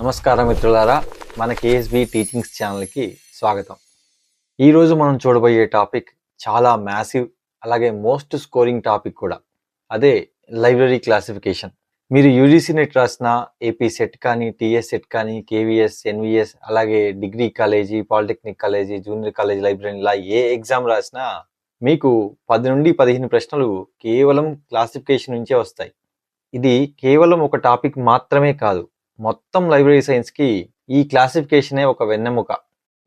నమస్కారం మిత్రులారా మన కేఎస్బి టీచింగ్స్ ఛానల్కి స్వాగతం. ఈరోజు మనం చూడబోయే టాపిక్ చాలా మ్యాసివ్ అలాగే మోస్ట్ స్కోరింగ్ టాపిక్ కూడా. అదే లైబ్రరీ క్లాసిఫికేషన్ మీరు యూజీసీ నెట్ రాసిన ఏపీ సెట్ కానీ టీఎస్ సెట్ కానీ కేవీఎస్ ఎన్విఎస్ అలాగే degree college polytechnic college junior college library ఇలా ఏ ఎగ్జామ్ రాసినా మీకు పది నుండి పదిహేను ప్రశ్నలు కేవలం క్లాసిఫికేషన్ నుంచే వస్తాయి. ఇది కేవలం ఒక టాపిక్ మాత్రమే కాదు మొత్తం లైబ్రరీ సైన్స్కి ఈ క్లాసిఫికేషనే ఒక వెన్నెముక.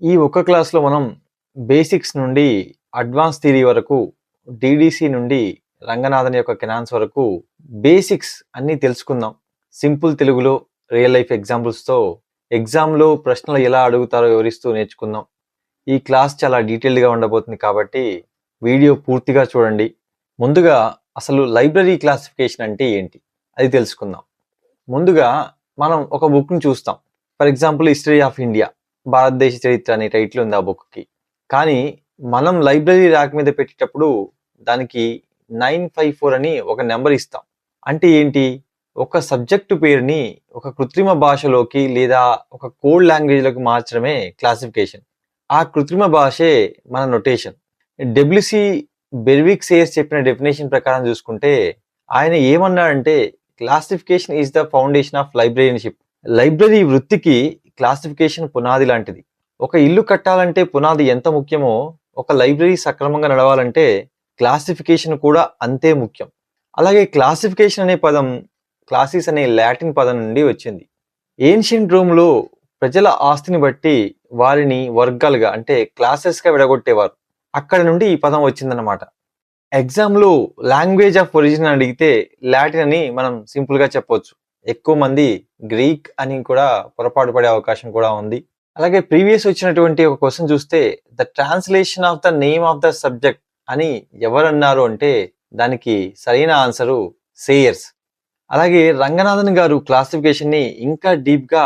ఈ ఒక్క క్లాస్లో మనం బేసిక్స్ నుండి అడ్వాన్స్ థియరీ వరకు డిడిసి నుండి రంగనాథన్ యొక్క కెనాన్స్ వరకు బేసిక్స్ అన్నీ తెలుసుకుందాం. సింపుల్ తెలుగులో రియల్ లైఫ్ ఎగ్జాంపుల్స్తో ఎగ్జామ్లో ప్రశ్నలు ఎలా అడుగుతారో వివరిస్తూ నేర్చుకుందాం. ఈ క్లాస్ చాలా డీటెయిల్డ్గా ఉండబోతుంది కాబట్టి వీడియో పూర్తిగా చూడండి. ముందుగా అసలు లైబ్రరీ క్లాసిఫికేషన్ అంటే ఏంటి? అది తెలుసుకుందాం. ముందుగా మనం ఒక బుక్ని చూస్తాం. For example history of India భారతదేశ చరిత్ర అనే టైటిల్ ఉంది ఆ బుక్కి కానీ మనం లైబ్రరీ ర్యాక్ మీద పెట్టేటప్పుడు దానికి నైన్ ఫైవ్ ఫోర్ అని ఒక నెంబర్ ఇస్తాం. అంటే ఏంటి? ఒక సబ్జెక్టు పేరుని ఒక కృత్రిమ భాషలోకి లేదా ఒక కోడ్ లాంగ్వేజ్లోకి మార్చడమే క్లాసిఫికేషన్ ఆ కృత్రిమ భాషే మన నొటేషన్ డబ్ల్యూసి బెర్విక్ సేయర్స్ చెప్పిన డెఫినేషన్ ప్రకారం చూసుకుంటే ఆయన ఏమన్నాడంటే classification is the foundation of librarianship library వృత్తికి క్లాసిఫికేషన్ పునాది లాంటిది. ఒక ఇల్లు కట్టాలంటే పునాది ఎంత ముఖ్యమో ఒక లైబ్రరీ సక్రమంగా నడవాలంటే క్లాసిఫికేషన్ కూడా అంతే ముఖ్యం. అలాగే క్లాసిఫికేషన్ అనే పదం క్లాసిస్ అనే లాటిన్ పదం నుండి వచ్చింది. ఏన్షియంట్ రోమ్లో ప్రజల ఆస్తిని బట్టి వారిని వర్గాలుగా అంటే క్లాసెస్గా విడగొట్టేవారు. అక్కడ నుండి ఈ పదం వచ్చిందన్నమాట. ఎగ్జామ్లో లాంగ్వేజ్ ఆఫ్ ఒరిజిన్ అడిగితే లాటిన్ అని మనం సింపుల్గా చెప్పొచ్చు. ఎక్కువ మంది గ్రీక్ అని కూడా పొరపాటు పడే అవకాశం కూడా ఉంది. అలాగే ప్రీవియస్ వచ్చినటువంటి ఒక క్వశ్చన్ చూస్తే the translation of the name of the subject అని ఎవరన్నారు అంటే దానికి సరైన ఆన్సరు సేయర్స్. అలాగే రంగనాథన్ గారు క్లాసిఫికేషన్ని ఇంకా డీప్గా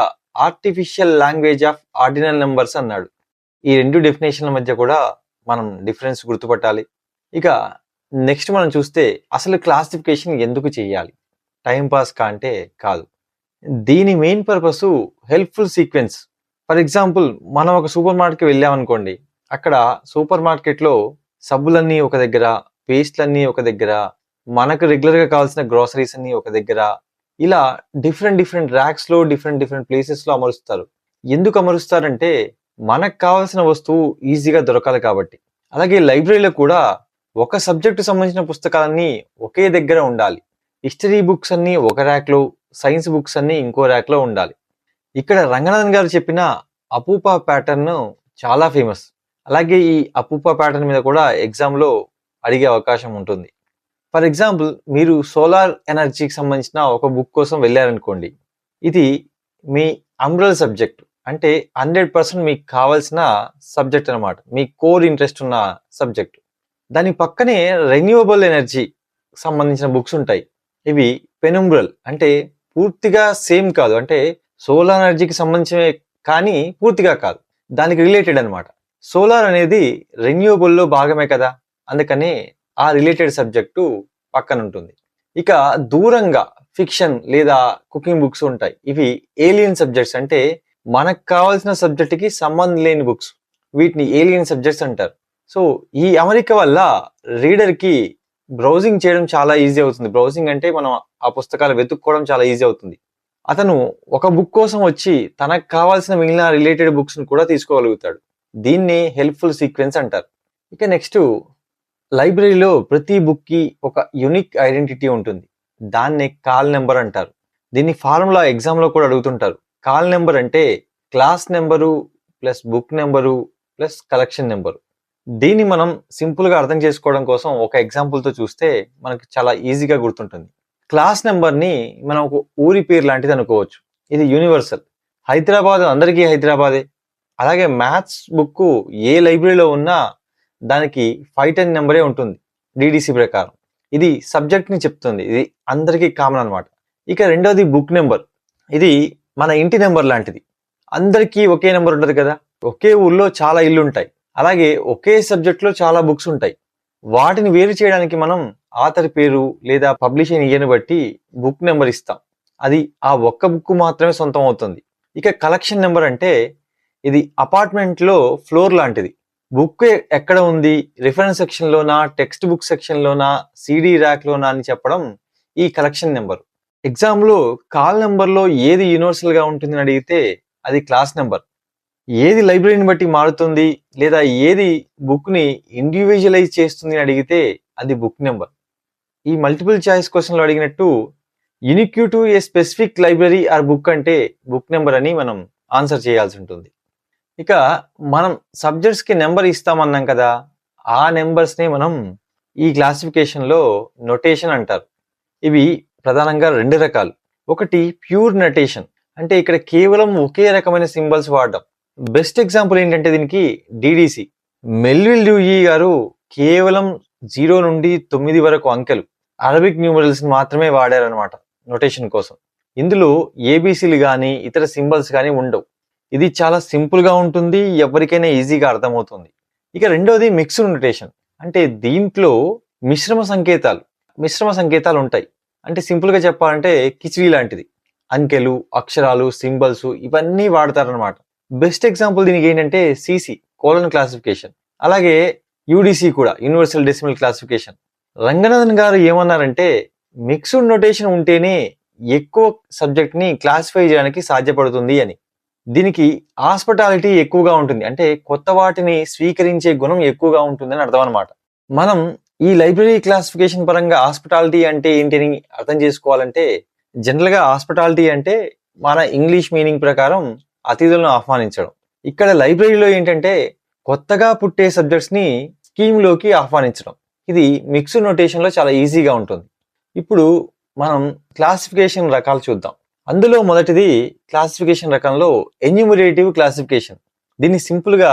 artificial language of ordinal numbers అన్నాడు. ఈ రెండు డెఫినేషన్ల మధ్య కూడా మనం డిఫరెన్స్ గుర్తుపట్టాలి. ఇక నెక్స్ట్ మనం చూస్తే అసలు క్లాసిఫికేషన్ ఎందుకు చేయాలి? టైం పాస్ కా అంటే కాదు. దీని main purpose helpful sequence. For example మనం ఒక సూపర్ మార్కెట్కి వెళ్ళామనుకోండి అక్కడ సూపర్ మార్కెట్లో సబ్బులన్నీ ఒక దగ్గర పేస్ట్లన్నీ ఒక దగ్గర మనకు రెగ్యులర్గా కావాల్సిన గ్రోసరీస్ అన్ని ఒక దగ్గర ఇలా డిఫరెంట్ డిఫరెంట్ ర్యాక్స్లో డిఫరెంట్ డిఫరెంట్ ప్లేసెస్లో అమరుస్తారు. ఎందుకు అమరుస్తారంటే మనకు కావాల్సిన వస్తువు ఈజీగా దొరకాలి కాబట్టి. అలాగే లైబ్రరీలో కూడా ఒక సబ్జెక్టు సంబంధించిన పుస్తకాలన్నీ ఒకే దగ్గర ఉండాలి. హిస్టరీ బుక్స్ అన్నీ ఒక ర్యాక్లో సైన్స్ బుక్స్ అన్నీ ఇంకో ర్యాక్లో ఉండాలి. ఇక్కడ రంగనాథన్ గారు చెప్పిన అపూపా ప్యాటర్న్ చాలా ఫేమస్. అలాగే ఈ అపూపా ప్యాటర్న్ మీద కూడా ఎగ్జామ్లో అడిగే అవకాశం ఉంటుంది. ఫర్ ఎగ్జాంపుల్ మీరు సోలార్ ఎనర్జీకి సంబంధించిన ఒక బుక్ కోసం వెళ్ళారనుకోండి. ఇది మీ అంబ్రల్ సబ్జెక్ట్. అంటే హండ్రెడ్ పర్సెంట్ మీకు కావాల్సిన సబ్జెక్ట్ అనమాట మీ కోర్ ఇంట్రెస్ట్ ఉన్న సబ్జెక్ట్. దాని పక్కనే రెన్యూవబుల్ ఎనర్జీ సంబంధించిన బుక్స్ ఉంటాయి. ఇవి పెనుంబ్రల్ అంటే పూర్తిగా సేమ్ కాదు. అంటే సోలార్ ఎనర్జీకి సంబంధించినవి కానీ పూర్తిగా కాదు. దానికి రిలేటెడ్ అనమాట సోలార్ అనేది రెన్యూవబుల్లో భాగమే కదా. అందుకని ఆ రిలేటెడ్ సబ్జెక్టు పక్కన ఉంటుంది. ఇక దూరంగా ఫిక్షన్ లేదా కుకింగ్ బుక్స్ ఉంటాయి. ఇవి ఏలియన్ సబ్జెక్ట్స్ అంటే మనకు కావాల్సిన సబ్జెక్ట్కి సంబంధం లేని బుక్స్ వీటిని ఏలియన్ సబ్జెక్ట్స్ అంటారు. సో ఈ అమరిక వల్ల రీడర్కి బ్రౌజింగ్ చేయడం చాలా ఈజీ అవుతుంది. బ్రౌజింగ్ అంటే మనం ఆ పుస్తకాలు వెతుక్కోవడం చాలా ఈజీ అవుతుంది. అతను ఒక బుక్ కోసం వచ్చి తనకు కావాల్సిన మిగిలిన రిలేటెడ్ బుక్స్ను కూడా తీసుకోగలుగుతాడు. దీన్ని హెల్ప్ఫుల్ సీక్వెన్స్ అంటారు. ఇక నెక్స్ట్ లైబ్రరీలో ప్రతి బుక్కి ఒక యునిక్ ఐడెంటిటీ ఉంటుంది. దాన్నే కాల్ నెంబర్ అంటారు. దీన్ని ఫార్ములా ఎగ్జామ్లో కూడా అడుగుతుంటారు. కాల్ నెంబర్ అంటే class number plus book number plus collection number. దీన్ని మనం సింపుల్గా అర్థం చేసుకోవడం కోసం ఒక ఎగ్జాంపుల్తో చూస్తే మనకు చాలా ఈజీగా గుర్తుంటుంది. క్లాస్ నెంబర్ని మనం ఒక ఊరి పేరు లాంటిది అనుకోవచ్చు. ఇది యూనివర్సల్. హైదరాబాద్ అందరికీ హైదరాబాదే. అలాగే మ్యాథ్స్ బుక్ ఏ లైబ్రరీలో ఉన్నా దానికి ఫైవ్ టెన్ నెంబరే ఉంటుంది డిడిసి ప్రకారం. ఇది సబ్జెక్ట్ని చెప్తుంది. ఇది అందరికీ కామన్ అనమాట ఇక రెండవది బుక్ నెంబర్. ఇది మన ఇంటి నెంబర్ లాంటిది. అందరికీ ఒకే నెంబర్ ఉంటుంది కదా. ఒకే ఊళ్ళో చాలా ఇల్లు ఉంటాయి అలాగే ఒకే సబ్జెక్ట్లో చాలా బుక్స్ ఉంటాయి. వాటిని వేరు చేయడానికి మనం ఆథర్ పేరు లేదా పబ్లిషన్ ఇయర్ని బట్టి బుక్ నెంబర్ ఇస్తాం. అది ఆ ఒక్క బుక్ మాత్రమే సొంతం అవుతుంది. ఇక కలెక్షన్ నెంబర్ అంటే ఇది అపార్ట్మెంట్లో ఫ్లోర్ లాంటిది. బుక్ ఎక్కడ ఉంది రిఫరెన్స్ సెక్షన్లోనా టెక్స్ట్ బుక్ సెక్షన్లోనా సిడి ర్యాక్లోనా అని చెప్పడం ఈ కలెక్షన్ నెంబర్. ఎగ్జామ్లో కాల్ నెంబర్లో ఏది యూనివర్సల్గా ఉంటుందని అడిగితే అది క్లాస్ నెంబర్. ఏది లైబ్రరీని బట్టి మారుతుంది లేదా ఏది బుక్ని ఇండివిజువలైజ్ చేస్తుంది అని అడిగితే అది బుక్ నెంబర్. ఈ మల్టిపుల్ చాయిస్ క్వశ్చన్లో అడిగినట్టు unique to a specific library or book అంటే బుక్ నెంబర్ అని మనం ఆన్సర్ చేయాల్సి ఉంటుంది. ఇక మనం సబ్జెక్ట్స్కి నెంబర్ ఇస్తామన్నాం కదా ఆ నెంబర్స్ని మనం ఈ క్లాసిఫికేషన్లో నొటేషన్ అంటారు. ఇవి ప్రధానంగా రెండు రకాలు. ఒకటి ప్యూర్ నొటేషన్ అంటే ఇక్కడ కేవలం ఒకే రకమైన సింబల్స్ వాడడం. బెస్ట్ ఎగ్జాంపుల్ ఏంటంటే దీనికి డిడిసి. మెల్విల్ డ్యూయి గారు కేవలం జీరో నుండి తొమ్మిది వరకు అంకెలు అరబిక్ న్యూమరల్స్ మాత్రమే వాడారనమాట నొటేషన్ కోసం. ఇందులో ఏబీసీలు కానీ ఇతర సింబల్స్ కానీ ఉండవు. ఇది చాలా సింపుల్గా ఉంటుంది ఎవరికైనా ఈజీగా అర్థమవుతుంది. ఇక రెండవది మిక్స్డ్ నొటేషన్. అంటే దీంట్లో మిశ్రమ సంకేతాలు మిశ్రమ సంకేతాలు ఉంటాయి. అంటే సింపుల్గా చెప్పాలంటే కిచిడి లాంటిది. అంకెలు అక్షరాలు సింబల్స్ ఇవన్నీ వాడతారనమాట బెస్ట్ ఎగ్జాంపుల్ దీనికి ఏంటంటే సిసి కోలన్ క్లాసిఫికేషన్. అలాగే యూడిసి కూడా universal decimal classification. Ranganathan garu ఏమన్నారంటే మిక్స్డ్ నొటేషన్ ఉంటేనే ఎక్కువ సబ్జెక్ట్ని క్లాసిఫై చేయడానికి సాధ్యపడుతుంది అని. దీనికి హాస్పిటాలిటీ ఎక్కువగా ఉంటుంది. అంటే కొత్త వాటిని స్వీకరించే గుణం ఎక్కువగా ఉంటుందని అర్థం అనమాట మనం ఈ లైబ్రరీ క్లాసిఫికేషన్ పరంగా హాస్పిటాలిటీ అంటే ఏంటి అని అర్థం చేసుకోవాలంటే జనరల్గా హాస్పిటాలిటీ అంటే మన ఇంగ్లీష్ మీనింగ్ ప్రకారం అతిథులను ఆహ్వానించడం. ఇక్కడ లైబ్రరీలో ఏంటంటే కొత్తగా పుట్టే సబ్జెక్ట్స్ని స్కీమ్లోకి ఆహ్వానించడం. ఇది మిక్స్డ్ నోటేషన్లో చాలా ఈజీగా ఉంటుంది. ఇప్పుడు మనం క్లాసిఫికేషన్ రకాలు చూద్దాం. అందులో మొదటిది క్లాసిఫికేషన్ రకంలో ఎన్యూమరేటివ్ క్లాసిఫికేషన్. దీన్ని సింపుల్గా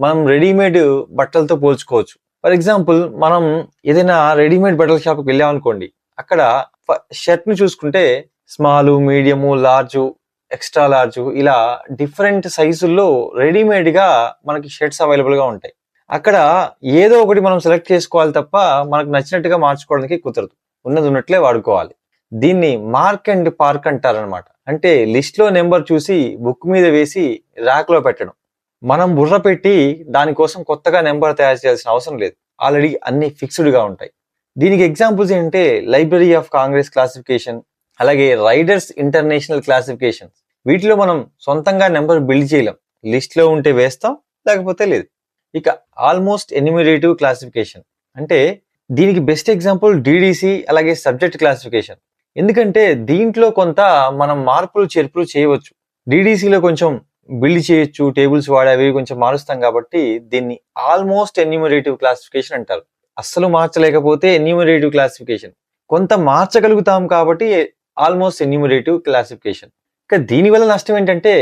మనం రెడీమేడ్ బట్టలతో పోల్చుకోవచ్చు. ఫర్ ఎగ్జాంపుల్ మనం ఏదైనా రెడీమేడ్ బట్టల షాప్కి వెళ్ళామనుకోండి అక్కడ షర్ట్ని చూసుకుంటే small medium large extra large ఇలా డిఫరెంట్ సైజుల్లో రెడీమేడ్గా మనకి షర్ట్స్ అవైలబుల్గా ఉంటాయి. అక్కడ ఏదో ఒకటి మనం సెలెక్ట్ చేసుకోవాలి తప్ప మనకు నచ్చినట్టుగా మార్చుకోవడానికి కుదరదు. ఉన్నది ఉన్నట్లే వాడుకోవాలి. దీన్ని మార్క్ అండ్ పార్క్ అంటారనమాట అంటే లిస్ట్లో నెంబర్ చూసి బుక్ మీద వేసి ర్యాక్లో పెట్టడం. మనం బుర్ర పెట్టి దానికోసం కొత్తగా నెంబర్ తయారు చేయాల్సిన అవసరం లేదు. ఆల్రెడీ అన్ని ఫిక్స్డ్గా ఉంటాయి. దీనికి ఎగ్జాంపుల్స్ ఏంటంటే లైబ్రరీ ఆఫ్ కాంగ్రెస్ క్లాసిఫికేషన్ అలాగే రైడర్స్ ఇంటర్నేషనల్ క్లాసిఫికేషన్ వీటిలో మనం సొంతంగా నెంబర్ బిల్డ్ చేయలేం. లిస్ట్లో ఉంటే వేస్తాం లేకపోతే లేదు. ఇక ఆల్మోస్ట్ ఎన్యూమిరేటివ్ క్లాసిఫికేషన్. అంటే దీనికి బెస్ట్ ఎగ్జాంపుల్ డిడిసి అలాగే సబ్జెక్ట్ క్లాసిఫికేషన్. ఎందుకంటే దీంట్లో కొంత మనం మార్పులు చేర్పులు చేయవచ్చు. డిడిసిలో కొంచెం బిల్డ్ చేయొచ్చు టేబుల్స్ వాడేవి కొంచెం మారుస్తాం కాబట్టి దీన్ని ఆల్మోస్ట్ ఎన్యూమరేటివ్ క్లాసిఫికేషన్ అంటారు. అస్సలు మార్చలేకపోతే ఎన్యూమరేటివ్ క్లాసిఫికేషన్. కొంత మార్చగలుగుతాం కాబట్టి ఆల్మోస్ట్ ఎన్యూమరేటివ్ క్లాసిఫికేషన్. దీనివల్ల నష్టం ఏంటంటే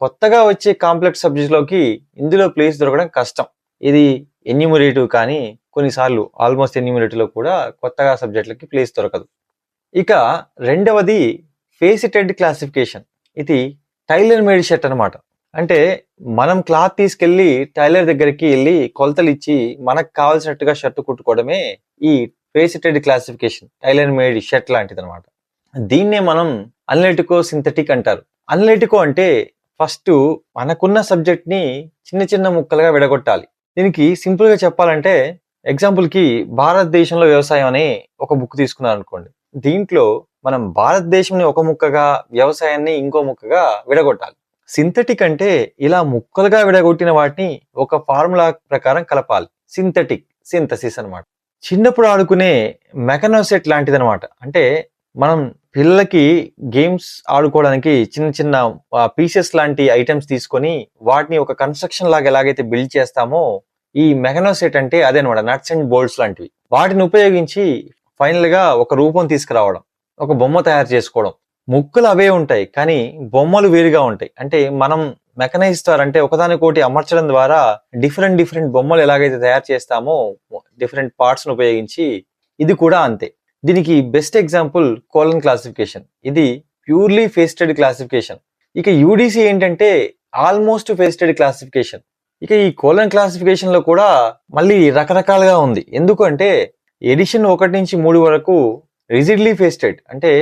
కొత్తగా వచ్చే కాంప్లెక్స్ సబ్జెక్ట్లోకి ఇందులో ప్లేస్ దొరకడం కష్టం. ఇది ఎన్యూమరేటివ్ కానీ కొన్నిసార్లు ఆల్మోస్ట్ ఎన్యూమరేటివ్లో కూడా కొత్తగా సబ్జెక్టులకి ప్లేస్ దొరకదు. ఇక రెండవది ఫేసిటెడ్ క్లాసిఫికేషన్ ఇది టైలర్ మేడ్ షర్ట్ అనమాట అంటే మనం క్లాత్ తీసుకెళ్ళి టైలర్ దగ్గరికి వెళ్ళి కొలతలు ఇచ్చి మనకు కావాల్సినట్టుగా షర్ట్ కుట్టుకోవడమే ఈ faceted classification tailor made shirt లాంటిది అనమాట దీన్నే మనం అనలిటికో సింథటిక్ అంటారు. అనలిటికో అంటే ఫస్ట్ మనకున్న సబ్జెక్ట్ని చిన్న చిన్న ముక్కలుగా విడగొట్టాలి. దీనికి సింపుల్గా చెప్పాలంటే ఎగ్జాంపుల్కి భారతదేశంలో వ్యవసాయం అనే ఒక బుక్ తీసుకున్నారు అనుకోండి దీంట్లో మనం భారతదేశంని ఒక ముక్కగా వ్యవసాయాన్ని ఇంకో ముక్కగా విడగొట్టాలి. సింథటిక్ అంటే ఇలా ముక్కలుగా విడగొట్టిన వాటిని ఒక ఫార్ములా ప్రకారం కలపాలి. సింథటిక్ సింథసిస్ అన్నమాట. చిన్నప్పుడు ఆడుకునే మెకనోసెట్ లాంటిది అనమాట అంటే మనం పిల్లలకి గేమ్స్ ఆడుకోవడానికి చిన్న చిన్న పీసెస్ లాంటి ఐటమ్స్ తీసుకొని వాటిని ఒక కన్స్ట్రక్షన్ లాగా ఎలాగైతే బిల్డ్ చేస్తామో ఈ మెకనోసెట్ అంటే అదేనమాట నట్స్ అండ్ బోల్ట్స్ లాంటివి. వాటిని ఉపయోగించి ఫైనల్గా ఒక రూపం తీసుకురావడం ఒక బొమ్మ తయారు చేసుకోవడం. ముక్కలు అవే ఉంటాయి కానీ బొమ్మలు వేరుగా ఉంటాయి. అంటే మనం మెకనైజ్ ద్వారా అంటే ఒకదానికోటి అమర్చడం ద్వారా డిఫరెంట్ డిఫరెంట్ బొమ్మలు ఎలాగైతే తయారు చేస్తామో డిఫరెంట్ పార్ట్స్ ఉపయోగించి ఇది కూడా అంతే. దీనికి బెస్ట్ ఎగ్జాంపుల్ కోలన్ క్లాసిఫికేషన్ ఇది ప్యూర్లీ ఫేస్టెడ్ క్లాసిఫికేషన్ ఇక యూడిసి ఏంటంటే ఆల్మోస్ట్ ఫేస్టెడ్ క్లాసిఫికేషన్ ఇక ఈ కోలన్ క్లాసిఫికేషన్లో కూడా మళ్ళీ రకరకాలుగా ఉంది. ఎందుకంటే ఎడిషన్ ఒకటి నుంచి మూడు వరకు రిజిడ్లీ ఫేస్టెడ్ అంటే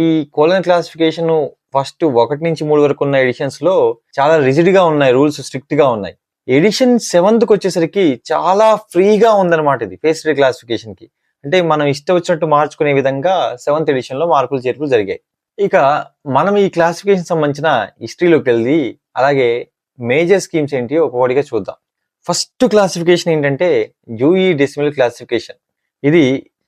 ఈ కోలన్ క్లాసిఫికేషన్ ఫస్ట్ ఒకటి నుంచి మూడు వరకు ఉన్న ఎడిషన్స్లో చాలా రిజిడ్గా ఉన్నాయి రూల్స్ స్ట్రిక్ట్గా ఉన్నాయి. ఎడిషన్ సెవెంత్కి వచ్చేసరికి చాలా ఫ్రీగా ఉందన్నమాట ఇది ఫేస్టెడ్ క్లాసిఫికేషన్కి. అంటే మనం ఇష్టం వచ్చినట్టు మార్చుకునే విధంగా సెవెంత్ ఎడిషన్లో మార్పులు చేర్పులు జరిగాయి. ఇక మనం ఈ క్లాసిఫికేషన్ సంబంధించిన హిస్టరీలోకి వెళ్ళి అలాగే మేజర్ స్కీమ్స్ ఏంటి ఒక్కొక్కటిగా చూద్దాం. ఫస్ట్ క్లాసిఫికేషన్ ఏంటంటే యూఈ డెసిమల్ క్లాసిఫికేషన్. ఇది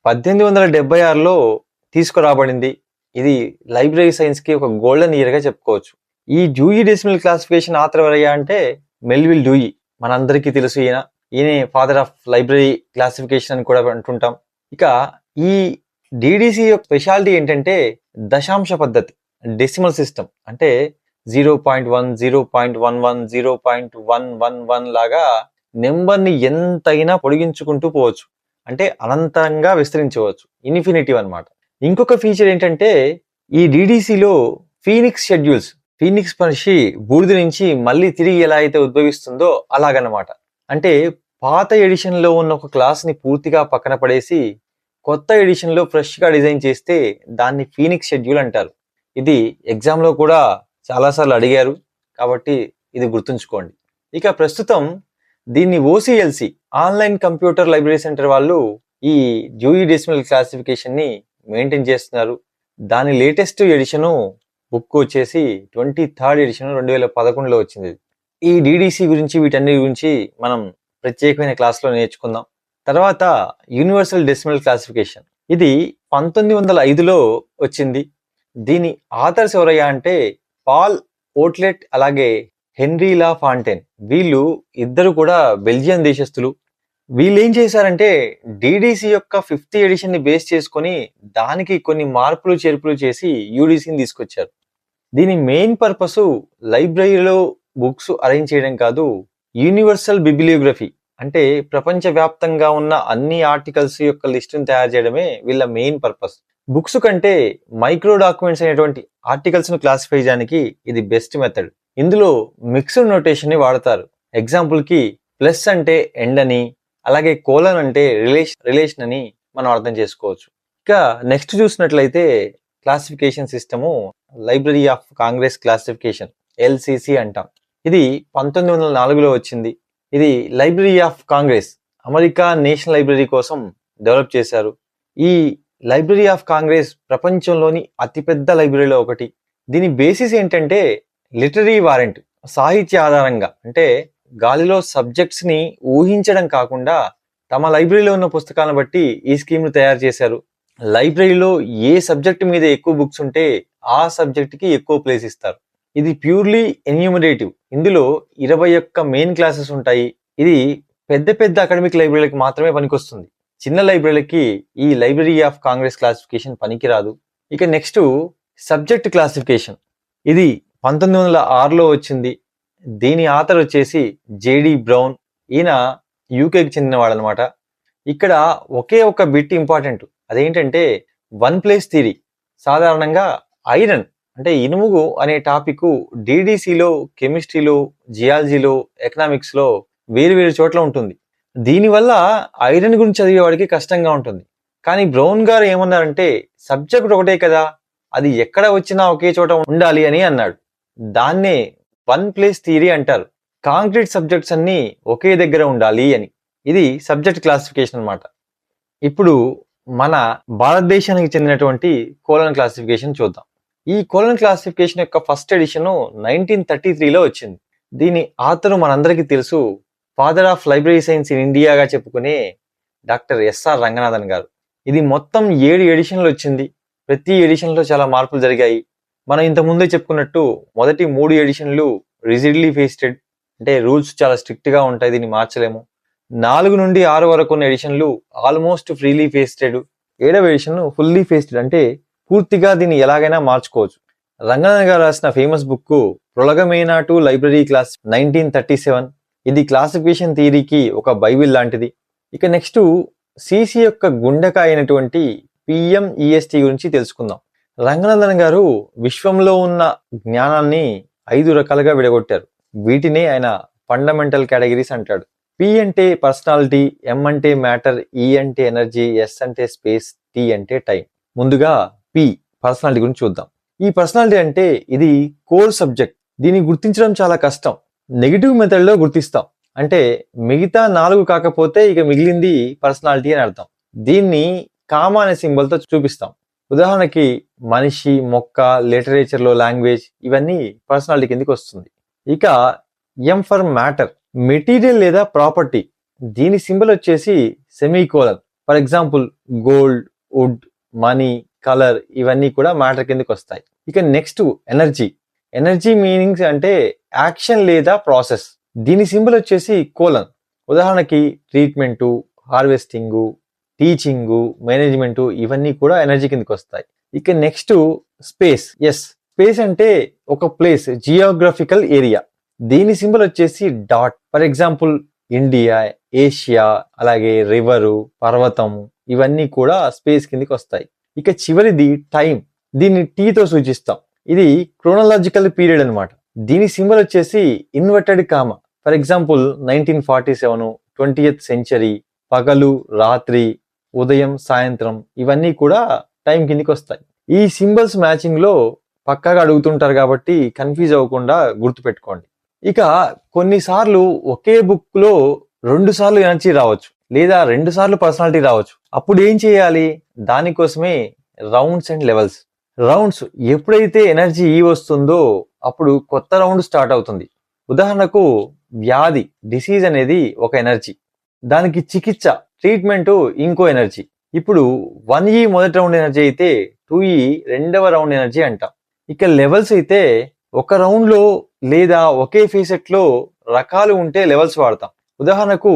పద్దెనిమిది వందల డెబ్బై ఆరులో తీసుకురాబడింది. ఇది లైబ్రరీ సైన్స్కి ఒక గోల్డెన్ ఇయర్గా చెప్పుకోవచ్చు. ఈ డ్యూయి డెసిమల్ క్లాసిఫికేషన్ ఆథర్ ఎవరయ్యా అంటే మెల్విల్ డ్యూయి మనందరికీ తెలుసు ఈయన. ఈయనే ఫాదర్ ఆఫ్ లైబ్రరీ క్లాసిఫికేషన్ అని కూడా అంటుంటాం. ఇక ఈ డిడిసి యొక్క స్పెషాలిటీ ఏంటంటే దశాంశ పద్ధతి డెసిమల్ సిస్టమ్ అంటే zero point one zero point one one zero point one one one లాగా నెంబర్ని ఎంతైనా పొడిగించుకుంటూ పోవచ్చు. అంటే అనంతంగా విస్తరించవచ్చు. ఇన్ఫినిటివ్ అనమాట ఇంకొక ఫీచర్ ఏంటంటే ఈ డిడిసిలో ఫీనిక్స్ షెడ్యూల్స్ ఫీనిక్స్ మనిషి బూడిద నుంచి మళ్ళీ తిరిగి ఎలా అయితే ఉద్భవిస్తుందో అలాగనమాట అంటే పాత ఎడిషన్లో ఉన్న ఒక క్లాస్ని పూర్తిగా పక్కన పడేసి కొత్త ఎడిషన్లో ఫ్రెష్గా ఫ్రెష్గా డిజైన్ చేస్తే దాన్ని ఫీనిక్స్ షెడ్యూల్ అంటారు. ఇది ఎగ్జామ్లో కూడా చాలాసార్లు అడిగారు కాబట్టి ఇది గుర్తుంచుకోండి. ఇక ప్రస్తుతం దీన్ని OCLC online computer library center వాళ్ళు ఈ జూఈ డెసిమల్ క్లాసిఫికేషన్ని మెయింటైన్ చేస్తున్నారు. దాని లేటెస్ట్ ఎడిషను బుక్ వచ్చేసి ట్వంటీ థర్డ్ ఎడిషన్ రెండు వేల పదకొండులో వచ్చింది. ఈ డిడిసి గురించి వీటన్ని గురించి మనం ప్రత్యేకమైన క్లాస్లో నేర్చుకుందాం. తర్వాత యూనివర్సల్ డెసిమల్ క్లాసిఫికేషన్. ఇది పంతొమ్మిది వందల ఐదులో వచ్చింది. దీని ఆథర్స్ ఎవరయ్యా అంటే పాల్ ఓట్లెట్ అలాగే హెన్రీలా ఫాంటెన్. వీళ్ళు ఇద్దరు కూడా బెల్జియం దేశస్థులు. వీళ్ళు ఏం చేశారంటే డిడిసి యొక్క ఫిఫ్త్ ఎడిషన్ని బేస్ చేసుకొని దానికి కొన్ని మార్పులు చేర్పులు చేసి యూడిసిని తీసుకొచ్చారు. దీని మెయిన్ పర్పస్ లైబ్రరీలో బుక్స్ అరేంజ్ చేయడం కాదు యూనివర్సల్ బిబిలియోగ్రఫీ అంటే ప్రపంచవ్యాప్తంగా ఉన్న అన్ని ఆర్టికల్స్ యొక్క లిస్టును తయారు చేయడమే వీళ్ళ మెయిన్ పర్పస్. బుక్స్ కంటే మైక్రో డాక్యుమెంట్స్ అనేటువంటి ఆర్టికల్స్ను క్లాసిఫై చేయడానికి ఇది బెస్ట్ మెథడ్. ఇందులో మిక్స్డ్ నోటేషన్ని వాడతారు. ఎగ్జాంపుల్కి ప్లస్ అంటే ఎండ్ అని అలాగే కోలన్ అంటే రిలేషన్ రిలేషన్ అని మనం అర్థం చేసుకోవచ్చు. ఇక నెక్స్ట్ చూసినట్లయితే classification system library of Congress classification LCC అంటాం. ఇది పంతొమ్మిది వందల నాలుగులో వచ్చింది. ఇది library of Congress America national library కోసం డెవలప్ చేశారు. ఈ లైబ్రరీ ఆఫ్ కాంగ్రెస్ ప్రపంచంలోని అతిపెద్ద లైబ్రరీలో ఒకటి. దీని బేసిస్ ఏంటంటే లిటరీ వారెంట్ సాహిత్య ఆధారంగా. అంటే గాలిలో సబ్జెక్ట్స్ని ఊహించడం కాకుండా తమ లైబ్రరీలో ఉన్న పుస్తకాలను బట్టి ఈ స్కీమ్ను తయారు చేశారు. లైబ్రరీలో ఏ సబ్జెక్ట్ మీద ఎక్కువ బుక్స్ ఉంటే ఆ సబ్జెక్ట్కి ఎక్కువ ప్లేస్ ఇస్తారు. ఇది ప్యూర్లీ ఎన్యూమరేటివ్. ఇందులో ఇరవై ఒక్క మెయిన్ క్లాసెస్ ఉంటాయి. ఇది పెద్ద పెద్ద అకాడమిక్ లైబ్రరీలకు మాత్రమే పనికొస్తుంది. చిన్న లైబ్రరీలకి ఈ లైబ్రరీ ఆఫ్ కాంగ్రెస్ క్లాసిఫికేషన్ పనికిరాదు. ఇక నెక్స్ట్ సబ్జెక్ట్ క్లాసిఫికేషన్. ఇది పంతొమ్మిది వందల ఆరులో వచ్చింది. దీని ఆథర్ వచ్చేసి జేడి బ్రౌన్. ఈయన యూకేకి చెందినవాడు అనమాట ఇక్కడ ఒకే ఒక బిట్ ఇంపార్టెంట్. అదేంటంటే వన్ ప్లేస్ థిరీ సాధారణంగా ఐరన్. అంటే ఇనుముగు అనే టాపిక్ డిడిసిలో కెమిస్ట్రీలో జియాలజీలో ఎకనామిక్స్లో వేరు వేరు చోట్ల ఉంటుంది. దీనివల్ల ఐరన్ గురించి చదివేవాడికి కష్టంగా ఉంటుంది. కానీ బ్రౌన్ గారు ఏమన్నారంటే సబ్జెక్ట్ ఒకటే కదా అది ఎక్కడ వచ్చినా ఒకే చోట ఉండాలి అని అన్నాడు. దాన్నే వన్ ప్లేస్ థియరీ అంటారు. కాంక్రీట్ సబ్జెక్ట్స్ అన్నీ ఒకే దగ్గర ఉండాలి అని. ఇది సబ్జెక్ట్ క్లాసిఫికేషన్ అన్నమాట. ఇప్పుడు మన భారతదేశానికి చెందినటువంటి కోలన్ క్లాసిఫికేషన్ చూద్దాం. ఈ కోలన్ క్లాసిఫికేషన్ యొక్క ఫస్ట్ ఎడిషన్ నైన్టీన్ థర్టీ త్రీలో వచ్చింది. దీని ఆథరు మనందరికీ తెలుసు. Father of library science in ఇండియాగా చెప్పుకునే డాక్టర్ ఎస్ఆర్ రంగనాథన్ గారు. ఇది మొత్తం ఏడు ఎడిషన్లు వచ్చింది. ప్రతి ఎడిషన్లో చాలా మార్పులు జరిగాయి. మనం ఇంత ముందే చెప్పుకున్నట్టు మొదటి మూడు ఎడిషన్లు రిజిడ్లీ ఫేస్టెడ్ అంటే రూల్స్ చాలా స్ట్రిక్ట్గా ఉంటాయి దీన్ని మార్చలేము. నాలుగు నుండి ఆరు వరకు ఉన్న ఎడిషన్లు ఆల్మోస్ట్ ఫ్రీలీ ఫేస్టెడ్. ఏడవ ఎడిషన్ ఫుల్లీ ఫేస్టెడ్ అంటే పూర్తిగా దీన్ని ఎలాగైనా మార్చుకోవచ్చు. రంగనాథ్ గారు రాసిన famous book prolegomena to library class nineteen thirty seven ఇది క్లాసిఫికేషన్ థియరీకి ఒక బైబిల్ లాంటిది. ఇక నెక్స్ట్ సిసి యొక్క గుండెక అయినటువంటి పిఎంఈఎస్టీ గురించి తెలుసుకుందాం. రంగనందన్ గారు విశ్వంలో ఉన్న జ్ఞానాన్ని ఐదు రకాలుగా విడగొట్టారు. వీటినే ఆయన ఫండమెంటల్ కేటగిరీస్ అంటాడు. పి అంటే పర్సనాలిటీ ఎం అంటే మ్యాటర్ ఈ e అంటే ఎనర్జీ ఎస్ అంటే స్పేస్ టీ అంటే టైం ముందుగా పి పర్సనాలిటీ గురించి చూద్దాం. ఈ పర్సనాలిటీ అంటే ఇది కోర్ సబ్జెక్ట్ దీన్ని గుర్తించడం చాలా కష్టం. నెగిటివ్ మెథడ్లో గుర్తిస్తాం. అంటే మిగతా నాలుగు కాకపోతే ఇక మిగిలింది పర్సనాలిటీ అని అర్థం. దీన్ని కామా అనే సింబల్తో చూపిస్తాం. ఉదాహరణకి మనిషి మొక్క లిటరేచర్లో లాంగ్వేజ్ ఇవన్నీ పర్సనాలిటీ కిందకి వస్తుంది. ఇక ఎం ఫర్ మ్యాటర్ మెటీరియల్ లేదా ప్రాపర్టీ దీని సింబల్ వచ్చేసి semicolon for example gold wood money colour ఇవన్నీ కూడా మ్యాటర్ కిందకి వస్తాయి. ఇక నెక్స్ట్ ఎనర్జీ. ఎనర్జీ మీనింగ్స్ అంటే యాక్షన్ లేదా ప్రాసెస్. దీని సింబల్ వచ్చేసి కోలన్. ఉదాహరణకి ట్రీట్మెంటు హార్వెస్టింగు టీచింగు మేనేజ్మెంటు ఇవన్నీ కూడా ఎనర్జీ కిందకి వస్తాయి. ఇక నెక్స్ట్ స్పేస్. ఎస్. స్పేస్ అంటే ఒక ప్లేస్ జియోగ్రఫికల్ ఏరియా. దీని సింబల్ వచ్చేసి dot. For example India Asia అలాగే రివరు పర్వతము ఇవన్నీ కూడా స్పేస్ కిందకి వస్తాయి. ఇక చివరిది టైం దీన్ని టీతో సూచిస్తాం. ఇది క్రోనలాజికల్ పీరియడ్ అనమాట దీని సింబల్ వచ్చేసి inverted comma. For example nineteen forty seven twenty century పగలు రాత్రి ఉదయం సాయంత్రం ఇవన్నీ కూడా టైం కిందికి వస్తాయి. ఈ సింబల్స్ మ్యాచింగ్లో పక్కాగా అడుగుతుంటారు కాబట్టి కన్ఫ్యూజ్ అవ్వకుండా గుర్తుపెట్టుకోండి. ఇక కొన్నిసార్లు ఒకే బుక్లో రెండు సార్లు ఎనర్జీ రావచ్చు. లేదా రెండు సార్లు పర్సనాలిటీ రావచ్చు. అప్పుడు ఏం చేయాలి? దానికోసమే రౌండ్స్ అండ్ లెవెల్స్. రౌండ్స్ ఎప్పుడైతే ఎనర్జీ ఈ వస్తుందో అప్పుడు కొత్త రౌండ్ స్టార్ట్ అవుతుంది. ఉదాహరణకు వ్యాధి డిసీజ్ అనేది ఒక ఎనర్జీ. దానికి చికిత్స ట్రీట్మెంట్ ఇంకో ఎనర్జీ. ఇప్పుడు వన్ ఈ మొదటి రౌండ్ ఎనర్జీ అయితే టూ ఈ రెండవ రౌండ్ ఎనర్జీ అంటాం. ఇక లెవెల్స్ అయితే ఒక రౌండ్లో లేదా ఒకే ఫేసెట్లో రకాలు ఉంటే లెవెల్స్ వాడతాం. ఉదాహరణకు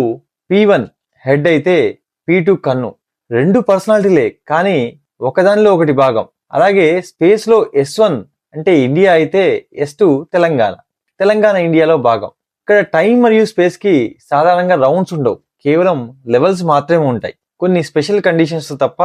పి వన్. హెడ్ అయితే పీ టూ కన్ను. రెండు పర్సనాలిటీలే కానీ ఒకదానిలో ఒకటి భాగం. అలాగే స్పేస్లో ఎస్ వన్ అంటే ఇండియా అయితే ఎస్ టూ తెలంగాణ. తెలంగాణ ఇండియాలో భాగం. ఇక్కడ టైం మరియు స్పేస్కి సాధారణంగా రౌండ్స్ ఉండవు. కేవలం లెవెల్స్ మాత్రమే ఉంటాయి. కొన్ని స్పెషల్ కండిషన్స్ తప్ప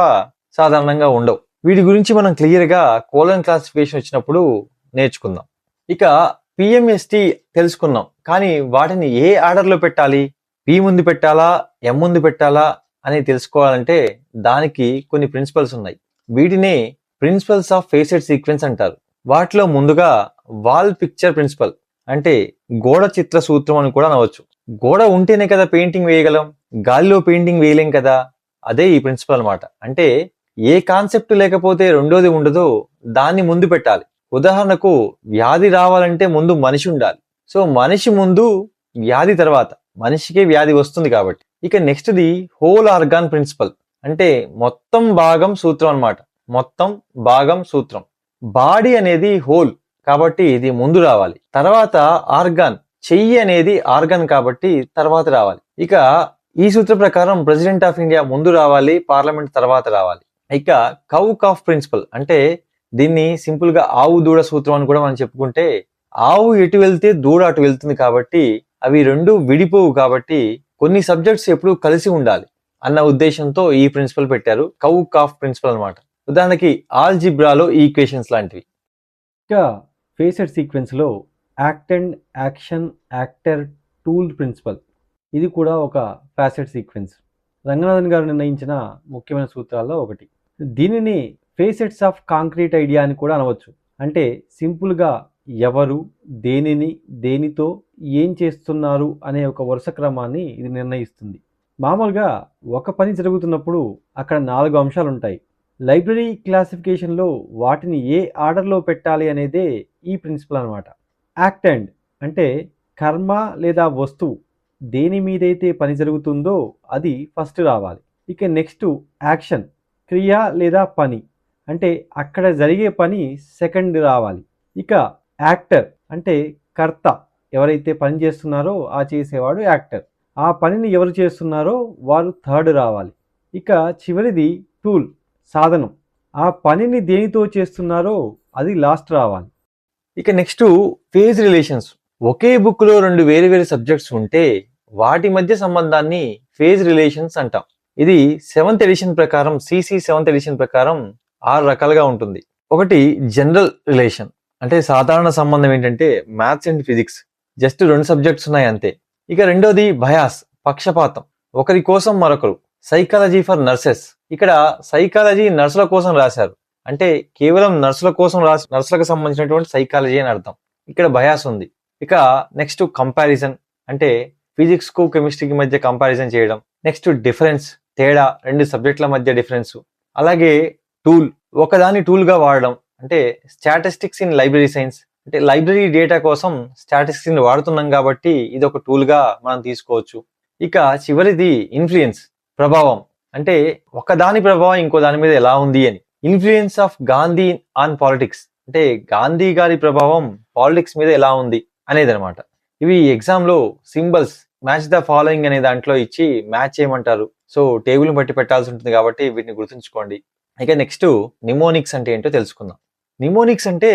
సాధారణంగా ఉండవు. వీటి గురించి మనం క్లియర్గా కోలన్ క్లాసిఫికేషన్ వచ్చినప్పుడు నేర్చుకుందాం. ఇక పిఎంఎస్టి తెలుసుకున్నాం. కానీ వాటిని ఏ ఆర్డర్లో పెట్టాలి? పి ముందు పెట్టాలా ఎం ముందు పెట్టాలా అని తెలుసుకోవాలంటే దానికి కొన్ని ప్రిన్సిపల్స్ ఉన్నాయి. వీటినే ప్రిన్సిపల్స్ ఆఫ్ ఫేసెడ్ సీక్వెన్స్ అంటారు. వాటిలో ముందుగా వాల్ పిక్చర్ ప్రిన్సిపల్ అంటే గోడ చిత్ర సూత్రం అని కూడా అనవచ్చు. గోడ ఉంటేనే కదా పెయింటింగ్ వేయగలం గాలిలో పెయింటింగ్ వేయలేం కదా? అదే ఈ ప్రిన్సిపల్ అన్నమాట. అంటే ఏ కాన్సెప్ట్ లేకపోతే రెండోది ఉండదో దాన్ని ముందు పెట్టాలి. ఉదాహరణకు వ్యాధి రావాలంటే ముందు మనిషి ఉండాలి. సో మనిషి ముందు వ్యాధి తర్వాత మనిషికే వ్యాధి వస్తుంది కాబట్టి. ఇక నెక్స్ట్ది హోల్ ఆర్గాన్ ప్రిన్సిపల్. అంటే మొత్తం భాగం సూత్రం అన్నమాట. మొత్తం భాగం సూత్రం. బాడీ అనేది హోల్ కాబట్టి ఇది ముందు రావాలి. తర్వాత ఆర్గాన్. చెయ్యి అనేది ఆర్గాన్ కాబట్టి తర్వాత రావాలి. ఇక ఈ సూత్ర ప్రకారం ప్రెసిడెంట్ ఆఫ్ ఇండియా ముందు రావాలి పార్లమెంట్ తర్వాత రావాలి. ఇక కౌ కాఫ్ ప్రిన్సిపల్. అంటే దీన్ని సింపుల్గా ఆవు దూడ సూత్రం అని కూడా మనం చెప్పుకుంటే ఆవు ఎటు వెళ్తే దూడ అటు వెళ్తుంది కాబట్టి అవి రెండు విడిపోవు కాబట్టి కొన్ని సబ్జెక్ట్స్ ఎప్పుడు కలిసి ఉండాలి అన్న ఉద్దేశంతో ఈ ప్రిన్సిపల్ పెట్టారు. కౌ కాఫ్ ప్రిన్సిపల్ అన్నమాట. ఉదాహరణకి ఆల్జిబ్రాలో ఈక్వేషన్స్ లాంటివి. ఇంకా faceted సీక్వెన్స్లో act and action actor tool principle. ఇది కూడా ఒక ఫ్యాసెడ్ సీక్వెన్స్. రంగనాథన్ గారు నిర్ణయించిన ముఖ్యమైన సూత్రాల్లో ఒకటి. దీనిని ఫేసెట్స్ ఆఫ్ కాంక్రీట్ ఐడియా అని కూడా అనవచ్చు. అంటే సింపుల్గా ఎవరు దేనిని దేనితో ఏం చేస్తున్నారు అనే ఒక వరుస క్రమాన్ని ఇది నిర్ణయిస్తుంది. మామూలుగా ఒక పని జరుగుతున్నప్పుడు అక్కడ నాలుగు అంశాలు ఉంటాయి. లైబ్రరీ క్లాసిఫికేషన్లో వాటిని ఏ ఆర్డర్లో పెట్టాలి అనేదే ఈ ప్రిన్సిపల్ అనమాట యాక్ట్ అండ్ అంటే కర్మ లేదా వస్తువు దేని మీదైతే పని జరుగుతుందో అది ఫస్ట్ రావాలి. ఇక నెక్స్ట్ యాక్షన్ క్రియ లేదా పని అంటే అక్కడ జరిగే పని సెకండ్ రావాలి. ఇక యాక్టర్ అంటే కర్త ఎవరైతే పని చేస్తున్నారో ఆ చేసేవాడు యాక్టర్. ఆ పనిని ఎవరు చేస్తున్నారో వారు థర్డ్ రావాలి. ఇక చివరిది టూల్ సాధనం. ఆ పనిని దేనితో చేస్తున్నారో అది లాస్ట్ రావాలి. ఇక నెక్స్ట్ ఫేజ్ రిలేషన్స్. ఒకే బుక్లో రెండు వేరు వేరు సబ్జెక్ట్స్ ఉంటే వాటి మధ్య సంబంధాన్ని ఫేజ్ రిలేషన్స్ అంటాం. ఇది సెవెంత్ ఎడిషన్ ప్రకారం సిసి సెవెంత్ ఎడిషన్ ప్రకారం ఆరు రకాలుగా ఉంటుంది. ఒకటి జనరల్ రిలేషన్. అంటే సాధారణ సంబంధం ఏంటంటే మ్యాథ్స్ అండ్ ఫిజిక్స్ జస్ట్ రెండు సబ్జెక్ట్స్ ఉన్నాయి అంతే. ఇక రెండోది భయాస్ పక్షపాతం. ఒకరి కోసం మరొకరు. సైకాలజీ ఫర్ నర్సెస్ ఇక్కడ సైకాలజీ నర్సుల కోసం రాశారు. అంటే కేవలం నర్సుల కోసం రాసి నర్సులకు సంబంధించినటువంటి సైకాలజీ అని అర్థం. ఇక్కడ భయాస్ ఉంది. ఇక నెక్స్ట్ కంపారిజన్ అంటే ఫిజిక్స్కు కెమిస్ట్రీకి మధ్య కంపారిజన్ చేయడం. నెక్స్ట్ డిఫరెన్స్ తేడా రెండు సబ్జెక్టుల మధ్య డిఫరెన్స్ అలాగే టూల్ ఒకదాని టూల్గా వాడడం. అంటే స్టాటిస్టిక్స్ ఇన్ లైబ్రరీ సైన్స్ అంటే లైబ్రరీ డేటా కోసం స్టాటిస్టిక్స్ని వాడుతున్నాం కాబట్టి ఇది ఒక టూల్గా మనం తీసుకోవచ్చు. ఇక చివరిది ఇన్ఫ్లుయెన్స్ ప్రభావం. అంటే ఒకదాని ప్రభావం ఇంకో దాని మీద ఎలా ఉంది అని. Influence of Gandhi on politics అంటే గాంధీ గారి ప్రభావం పాలిటిక్స్ మీద ఎలా ఉంది అనేది అనమాట ఇవి ఎగ్జామ్లో సింబల్స్ మ్యాచ్ ద ఫాలోయింగ్ అనే దాంట్లో ఇచ్చి మ్యాచ్ చేయమంటారు సో టేబుల్ బట్టి పెట్టాల్సి ఉంటుంది కాబట్టి వీటిని గుర్తుంచుకోండి. ఇక నెక్స్ట్ నిమోనిక్స్ అంటే ఏంటో తెలుసుకుందాం. నిమోనిక్స్ అంటే